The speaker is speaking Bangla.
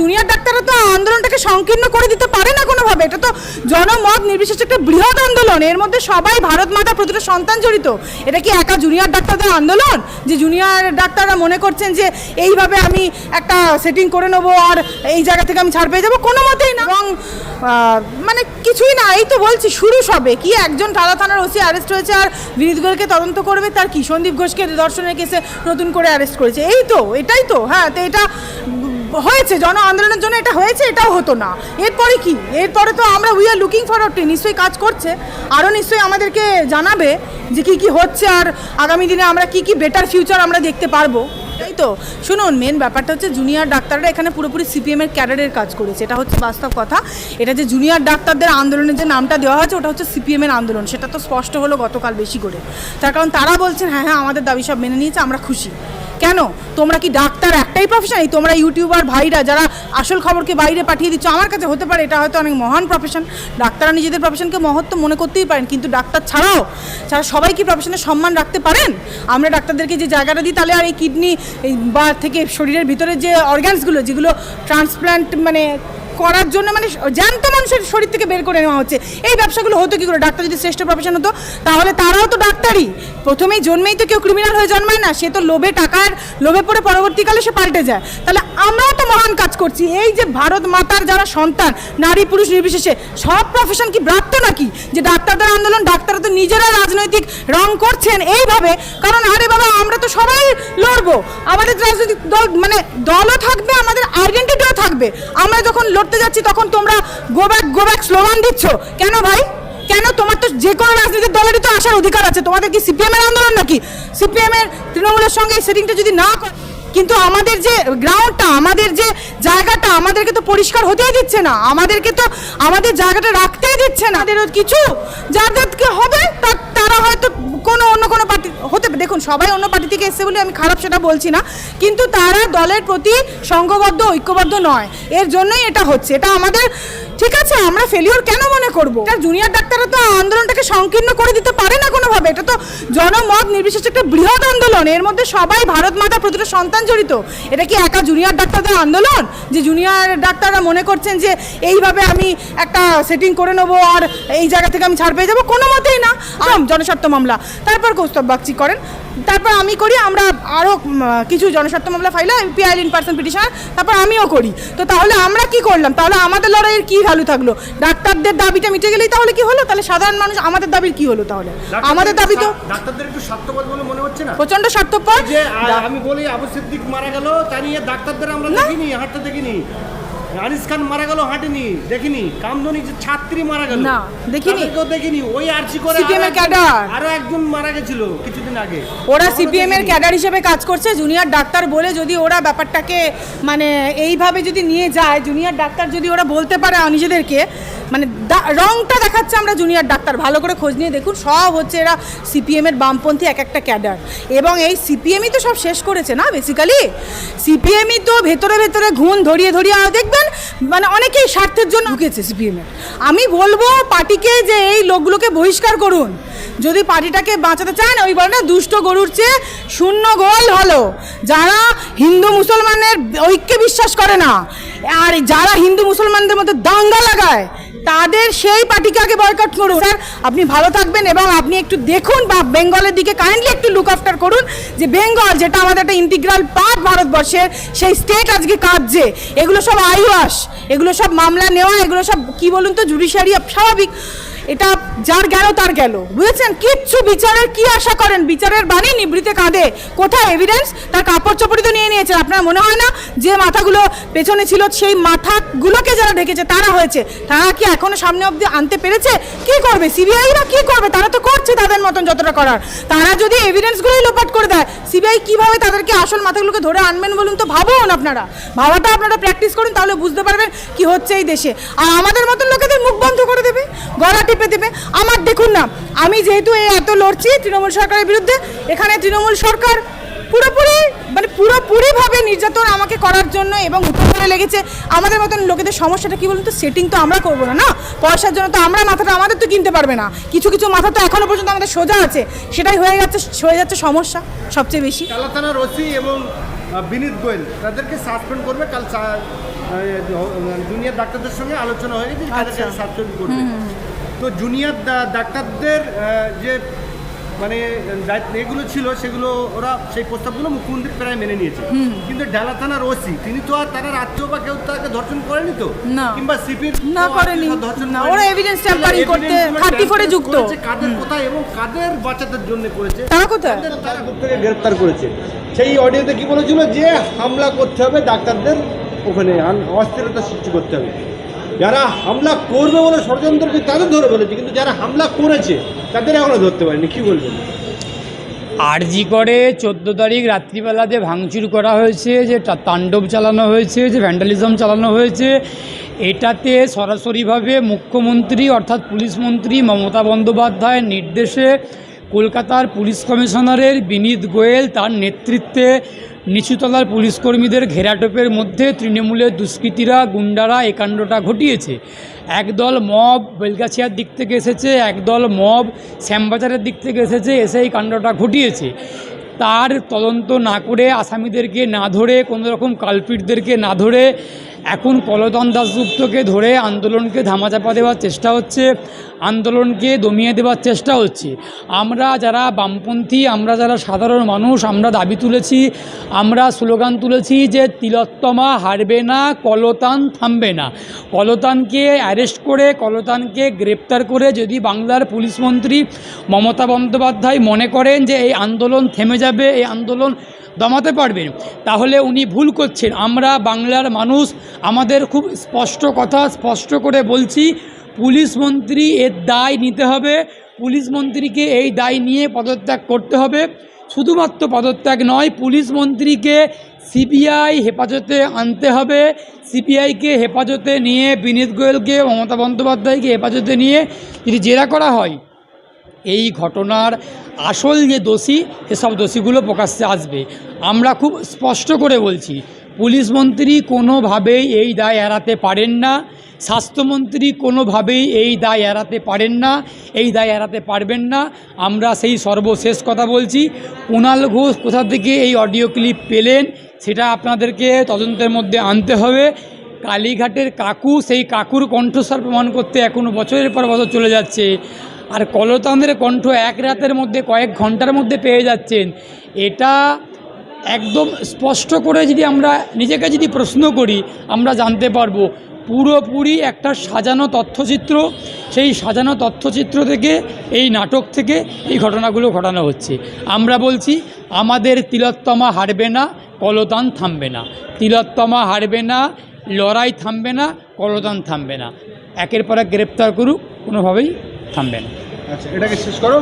জুনিয়র ডাক্তাররা তো আন্দোলনটাকে সংকীর্ণ করে দিতে পারে না কোনোভাবে। এটা তো জনমত নির্বিশেষে একটা বৃহৎ আন্দোলন। এর মধ্যে সবাই ভারত মাতা প্রতিটা সন্তান জড়িত। এটা কি একা জুনিয়র ডাক্তারদের আন্দোলন? যে জুনিয়র ডাক্তাররা মনে করছেন যে এইভাবে আমি একটা সেটিং করে নেব আর এই জায়গা থেকে আমি ছাড় পেয়ে যাব, কোনো মতেই না। এবং মানে কিছুই না, এই তো বলছি, শুরু সবে। কি একজন টালা থানার ওসি অ্যারেস্ট হয়েছে আর বিনীতগুলোকে তদন্ত করবে? তার কি সন্দীপ ঘোষকে দর্শনের কেসে নতুন করে অ্যারেস্ট করেছে। এই তো, এটাই তো। হ্যাঁ তো এটা হয়েছে, জন আন্দোলনের জন্য এটা হয়েছে, এটাও হতো না। এরপরে কি? এরপরে তো আমরা we are looking for to নিশ্চয়ই কাজ করছে। আরও নিশ্চয়ই আমাদেরকে জানাবে যে কি কি হচ্ছে আর আগামী দিনে আমরা কি কি বেটার ফিউচার আমরা দেখতে পারব। তাই তো? শুনুন মেন ব্যাপারটা হচ্ছে জুনিয়র ডাক্তাররা এখানে পুরোপুরি সিপিএমের ক্যাডারের কাজ করেছে। এটা হচ্ছে বাস্তব কথা। এটা যে জুনিয়র ডাক্তারদের আন্দোলনের যে নামটা দেওয়া হয়েছে, ওটা হচ্ছে সিপিএমের আন্দোলন। সেটা তো স্পষ্ট হলো গতকাল বেশি করে। তার কারণ তারা বলছেন হ্যাঁ হ্যাঁ আমাদের দাবি সব মেনে নিয়েছে, আমরা খুশি। কেন? তোমরা কি ডাক্তার একটাই প্রফেশন এই তোমরা ইউটিউবার ভাইরা, যারা আসল খবরকে বাইরে পাঠিয়ে দিচ্ছ, আমার কাছে হতে পারে, এটা হয়তো অনেক মহান প্রফেশন ডাক্তাররা নিজেদের প্রফেশনকে মহত্ব মনে করতেই পারেন, কিন্তু ডাক্তার ছাড়াও ছাড়া সবাই কি প্রফেশনের সম্মান রাখতে পারেন? আমরা ডাক্তারদেরকে যে জায়গাটা দিই, তাহলে আর এই কিডনি বা থেকে শরীরের ভিতরে যে অর্গ্যানসগুলো যেগুলো ট্রান্সপ্ল্যান্ট মানে করার জন্য মানে জ্যান্ত মানুষের শরীর থেকে বের করে নেওয়া হচ্ছে। এই ব্যবসাগুলো হতো কি করে? ডাক্তার যদি শ্রেষ্ঠ প্রফেশন হতো, তাহলে তারাও তো ডাক্তারই। প্রথমেই জন্মেই তো কেউ ক্রিমিনাল হয়ে জন্মায় না, সে তো লোভে টাকার লোভে পড়ে পরবর্তীকালে সে পাল্টে যায়। তাহলে আমরাও তো মহান কাজ করছি। এই যে ভারত মাতার যারা সন্তান, নারী, পুরুষ নির্বিশেষে, সব প্রফেশন কি ব্রাত্য নাকি? যে ডাক্তারদের আন্দোলন, ডাক্তাররা তো নিজেরা রাজনৈতিক রং করছেন এইভাবে। কারণ আরে বাবা, আমরা তো সবাই লড়বো। আমাদের রাজনৈতিক দল মানে দলও থাকবে, আমাদের আইডেন্টিটিও থাকবে। আমরা যখন লড়তে যাচ্ছি তখন তোমরা go back go back slogan দিচ্ছ। কেন ভাই? কেন তোমার তো যে কোনো রাজনীতির দলেরই তো আসার অধিকার আছে। তোমাদের কি সিপিএম এর আন্দোলন নাকি? সিপিএম এর তৃণমূলের সঙ্গে সেটিংটা যদি না করে কিন্তু আমাদের যে গ্রাউন্ডটা আমাদের যে জায়গাটা, আমাদেরকে তো পরিষ্কার হতেই দিচ্ছে না। আমাদেরকে তো আমাদের জায়গাটা রাখতেই দিচ্ছে না। কিছু যাদেরকে হবে? তারা হয়তো কোনো অন্য কোনো পার্টি, হতে দেখুন, সবাই অন্য পার্টি থেকে এসছে বলে আমি খারাপ সেটা বলছি না, কিন্তু তারা দলের প্রতি সংঘবদ্ধ ঐক্যবদ্ধ নয়। এর জন্যই এটা হচ্ছে। এটা আমাদের, ঠিক আছে, আমরা ফেলিওর কেন মনে করব? এটা জুনিয়র ডাক্তাররা তো আন্দোলনটাকে সংকীর্ণ করে দিতে পারে না কোনোভাবে। এটা তো জনমত নির্বিশেষে একটা বৃহৎ আন্দোলন। এর মধ্যে সবাই ভারত মাতা প্রতিটা সন্তান জড়িত। এটা কি একা জুনিয়র ডাক্তারদের আন্দোলন? যে জুনিয়র ডাক্তাররা মনে করছেন যে এইভাবে আমি একটা সেটিং করে নেব আর এই জায়গা থেকে আমি ছাড় পেয়ে যাব, কোনো মতেই না। জনস্বার্থ মামলা। তারপর কৌস্তব বাগচি করেন। তারপর আমি করি আমরা আরও কিছু জনস্বার্থ মামলা ফাইলে পিআইএল ইন পার্সন পিটিশন তারপর আমিও করি। তো তাহলে আমরা কি করলাম? তাহলে আমাদের লড়াইয়ের কি ভ্যালু থাকল? ডাক্তারদের দাবিটা মিটে গেলেই তাহলে কি হলো? তাহলে সাধারণ মানুষ আমাদের দাবির কি হলো তাহলে? আমাদের দাবি তো ডাক্তারদের একটু স্বার্থপর বলে মনে হচ্ছে না? প্রচণ্ড স্বার্থপর। যে আমি বলি আবু সিদ্দিক মারা গেল তা নিয়ে ডাক্তারদের আমরা দেখিনি হাঁটতে দেখিনি। আনিস খান মারা গেল হাঁটেনি দেখিনি। কামধনি যে ছাত্রী মারা গেল। না, দেখিনি। কেউ দেখিনি। ওই আরজি করে সিপিএম এর ক্যাডার। আরও একজন মারা গেছিল কিছুদিন আগে। ওরা সিপিএম এর ক্যাডার হিসেবে কাজ করছে। জুনিয়র ডাক্তার বলে যদি ওরা ব্যাপারটাকে মানে এইভাবে যদি নিয়ে যায় জুনিয়র ডাক্তার যদি ওরা বলতে পারে নিজেদেরকে মানে রংটা দেখাচ্ছে আমরা জুনিয়র ডাক্তার। ভালো করে খোঁজ নিয়ে দেখুন, সব হচ্ছে এরা সিপিএম এর বামপন্থী এক একটা ক্যাডার। এবং এই সিপিএমই তো সব শেষ করেছে না বেসিক্যালি সিপিএমই তো ভেতরে ভেতরে ঘুণ ধরিয়ে ধরিয়ে দেখবেন মানে অনেকেই স্বার্থের জন্য ঢুকেছে সিপিএম এর আমি বলব পার্টিকে যে এই লোকগুলোকে বহিষ্কার করুন। যদি পার্টিটাকে বাঁচাতে চান ওই বলে না, দুষ্ট গরুর চেয়ে শূন্য গোল হলো যারা হিন্দু মুসলমানের ঐক্যে বিশ্বাস করে না, আর যারা হিন্দু মুসলমানদের মধ্যে দাঙ্গা লাগায়, তাদের সেই পার্টিকে আগে বয়কট করুন। স্যার, আপনি ভালো থাকবেন এবং আপনি একটু দেখুন বা বেঙ্গলের দিকে কাইন্ডলি একটু লুক আফটার করুন, যে বেঙ্গল, যেটা আমাদের একটা ইন্টিগ্রাল পার্ট ভারতবর্ষের, সেই স্টেট আজকে কাঁদছে। এগুলো সব আইওয়াস, এগুলো সব মামলা নেওয়া, এগুলো সব, কি বলুন তো জুডিশিয়ারি স্বাভাবিক এটা যার গেল, তার গেল। বুঝেছেন? কিচ্ছু বিচারের কি আশা করেন? বিচারের বাণী নিবৃতে কাঁদে। কোথায় এভিডেন্স তার কাপড় চোপড়ি তো নিয়ে নিয়েছেন। আপনার মনে হয় না? যে মাথাগুলো পেছনে ছিল, সেই মাথাগুলোকে যারা ঢেকেছে তারা হয়েছে। তারা কি এখনও সামনে অবধি আনতে পেরেছে? কি করবে? সিবিআই বা কি করবে? তারা তো করছে তাদের মতন যতটা করার। তারা যদি এভিডেন্সগুলোই লোপাট করে দেয় সিবিআই কীভাবে তাদেরকে আসল মাথাগুলোকে ধরে আনবেন বলুন তো? ভাবুন আপনারা। ভাবাটা আপনারা প্র্যাকটিস করুন, তাহলে বুঝতে পারবেন কি হচ্ছে এই দেশে। আর আমাদের মতন লোকেদের মুখ বন্ধ করে দেবে? টিপে দেবে। আমার দেখুন না আমি যেহেতু এই এত লড়ছি তৃণমূল সরকারের বিরুদ্ধে এখানে তৃণমূল সরকার পুরোপুরি মানে পুরোপুরিভাবে নির্যাতন আমাকে করার জন্য এবং উপরে লেগেছে। আমাদের মতন লোকেদের সমস্যাটা কি বলুন তো? সেটিং তো আমরা করব না না? পয়সার জন্য তো আমরা মাথাটা আমাদের তো কিনতে পারবে না। কিছু কিছু মাথা তো এখনও পর্যন্ত আমাদের সোজা আছে। সেটাই হয়ে যাচ্ছে হয়ে যাচ্ছে সমস্যা সবচেয়ে বেশি। টালা থানার ওসি এবং বিনীত গোয়েল তাদেরকে সাসপেন্ড করবে। কাল জুনিয়র ডাক্তারদের সঙ্গে আলোচনা হয়ে গেছে তাদেরকে আচ্ছা। সাসপেন্ড করবে। তো জুনিয়র ডাক্তারদের যে মানে এগুলো ছিল সেগুলো ওরা সেই প্রস্তাবগুলো মুখ্যমন্ত্রী প্রায় মেনে নিয়েছে। কিন্তু ডালা থানার ওসি তিনি তো আর তারা আত্মীয় বা কেউ তাকে ধর্ষণ করেনি তো? কিংবা সিপির না করেনি। না, ওরা evidence tampering করতে 34 এ যুক্ত। কাদের কোথায় এবং কাদের জন্য করেছে? তারা কোথায়? তারা করেছে। সেই অডিওতে কি বলেছিল যে হামলা করতে হবে ডাক্তারদের ওখানে অস্থিরতা সৃষ্টি করতে হবে। যারা হামলা করবে বলে ষড়যন্ত্র করছে, তাদের ধরে বলেছে কিন্তু যারা হামলা করেছে তাদের এখনও ধরতে পারেনি। কি বলবেন? আরজি করে চোদ্দ তারিখ রাত্রিবেলা যে ভাঙচুর করা হয়েছে যে তাণ্ডব চালানো হয়েছে যে ভ্যান্ডালিজম চালানো হয়েছে এটাতে সরাসরিভাবে মুখ্যমন্ত্রী অর্থাৎ পুলিশ মন্ত্রী মমতা বন্দ্যোপাধ্যায়ের নির্দেশে কলকাতার পুলিশ কমিশনারের বিনীত গোয়েল তার নেতৃত্বে নিচুতলার পুলিশ কর্মীদের ঘেরাটোপের মধ্যে তৃণমূলের দুষ্কৃতীরা গুন্ডারা একাণ্ডটা কাণ্ডটা ঘটিয়েছে। একদল মব বেলগাছিয়ার দিক থেকে এসেছে, একদল মব শ্যামবাজারের দিক থেকে এসেছে, এসে এই কাণ্ডটা ঘটিয়েছে। তার তদন্ত না করে আসামিদেরকে না ধরে কোনোরকম কালপিটদেরকে না ধরে এখন কলতন দাসগুপ্তকে ধরে আন্দোলনকে ধামাচাপা দেওয়ার চেষ্টা হচ্ছে, আন্দোলনকে দমিয়ে দেওয়ার চেষ্টা হচ্ছে। আমরা যারা বামপন্থী, আমরা যারা সাধারণ মানুষ, আমরা দাবি তুলেছি, আমরা স্লোগান তুলেছি যে তিলোত্তমা হারবে না, কলতান থামবে না। কলতানকে অ্যারেস্ট করে, কলতানকে গ্রেপ্তার করে যদি বাংলার পুলিশ মন্ত্রী মমতা বন্দ্যোপাধ্যায় মনে করেন যে এই আন্দোলন থেমে যাবে, এই আন্দোলন দমাতে পারবেন। তাহলে উনি ভুল করছেন। আমরা বাংলার মানুষ, আমাদের খুব স্পষ্ট কথা স্পষ্ট করে বলছি, পুলিশ মন্ত্রী এর দায় নিতে হবে। পুলিশ মন্ত্রীকে এই দায় নিয়ে পদত্যাগ করতে হবে। শুধুমাত্র পদত্যাগ নয়, পুলিশ মন্ত্রীকে সিবিআই হেফাজতে আনতে হবে। সিবিআইকে হেফাজতে নিয়ে, বিনীত গোয়েলকে, মমতা বন্দ্যোপাধ্যায়কে হেফাজতে নিয়ে যদি জেরা করা হয় এই ঘটনার আসল যে দোষী সেসব দোষীগুলো প্রকাশ্যে আসবে। আমরা খুব স্পষ্ট করে বলছি, পুলিশ মন্ত্রী কোনোভাবেই এই দায় এড়াতে পারেন না, স্বাস্থ্যমন্ত্রী কোনোভাবেই এই দায় এড়াতে পারেন না, এই দায় এড়াতে পারবেন না। আমরা সেই সর্বশেষ কথা বলছি কুণাল ঘোষ কোথা থেকে এই অডিও ক্লিপ পেলেন সেটা আপনাদেরকে তদন্তের মধ্যে আনতে হবে। কালীঘাটের কাকু, সেই কাকুর কণ্ঠস্বর প্রমাণ করতে এখনও বছরের পর বছর চলে যাচ্ছে। আর কলতানের কণ্ঠ এক রাতের মধ্যে, কয়েক ঘণ্টার মধ্যে পেয়ে যাচ্ছেন। এটা একদম স্পষ্ট করে যদি আমরা নিজেকে যদি প্রশ্ন করি, আমরা জানতে পারব, পুরোপুরি একটা সাজানো তথ্যচিত্র, সেই সাজানো তথ্যচিত্র থেকে, এই নাটক থেকে এই ঘটনাগুলো ঘটানো হচ্ছে। আমরা বলছি, আমাদের তিলোত্তমা হারবে না, কলতান থামবে না। তিলোত্তমা হারবে না, লড়াই থামবে না, কলতান থামবে না। একের পর এক গ্রেপ্তার করুক, কোনোভাবেই থামবে না। আচ্ছা এটাকে শেষ করো।